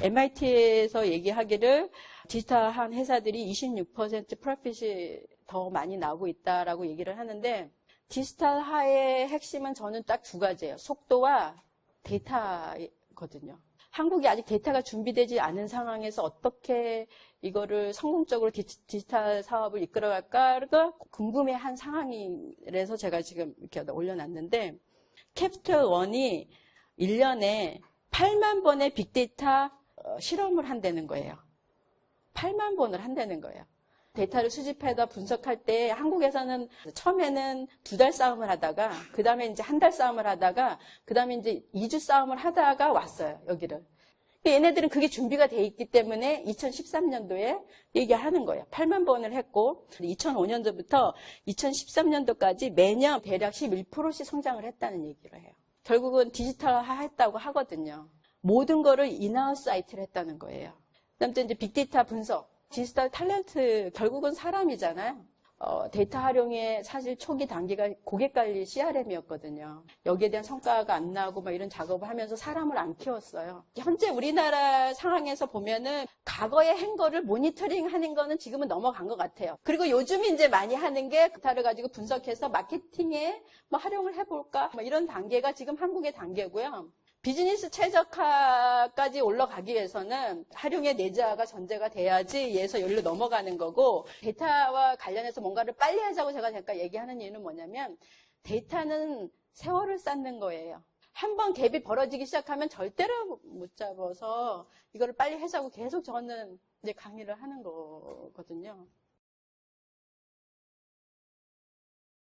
MIT에서 얘기하기를 디지털한 회사들이 26% 프로핏이 더 많이 나오고 있다라고 얘기를 하는데 디지털화의 핵심은 저는 딱 두 가지예요. 속도와 데이터거든요. 한국이 아직 데이터가 준비되지 않은 상황에서 어떻게 이거를 성공적으로 디지털 사업을 이끌어갈까가 궁금해한 상황이라서 제가 지금 이렇게 올려놨는데 캐피털 원이 1년에 8만 번의 빅데이터 어, 실험을 한다는 거예요. 8만 번을 한다는 거예요. 데이터를 수집해다 분석할 때 한국에서는 처음에는 두 달 싸움을 하다가 그 다음에 이제 한 달 싸움을 하다가 그 다음에 이제 2주 싸움을 하다가 왔어요 여기를. 얘네들은 그게 준비가 돼 있기 때문에 2013년도에 얘기하는 거예요. 8만 번을 했고 2005년도부터 2013년도까지 매년 대략 11%씩 성장을 했다는 얘기를 해요. 결국은 디지털화 했다고 하거든요. 모든 거를 인하우스 사이트를 했다는 거예요. 그다음에 이제 빅데이터 분석, 디지털 탤런트 결국은 사람이잖아요. 어, 데이터 활용의 사실 초기 단계가 고객 관리 CRM이었거든요. 여기에 대한 성과가 안 나고 막 이런 작업을 하면서 사람을 안 키웠어요. 현재 우리나라 상황에서 보면은 과거의 행거를 모니터링 하는 거는 지금은 넘어간 것 같아요. 그리고 요즘 이제 많이 하는 게 데이터를 가지고 분석해서 마케팅에 뭐 활용을 해볼까 뭐 이런 단계가 지금 한국의 단계고요. 비즈니스 최적화까지 올라가기 위해서는 활용의 내재화가 전제가 돼야지 얘에서 여기로 넘어가는 거고 데이터와 관련해서 뭔가를 빨리 하자고 제가 잠깐 얘기하는 이유는 뭐냐면 데이터는 세월을 쌓는 거예요. 한번 갭이 벌어지기 시작하면 절대로 못 잡아서 이거를 빨리 하자고 계속 저는 이제 강의를 하는 거거든요.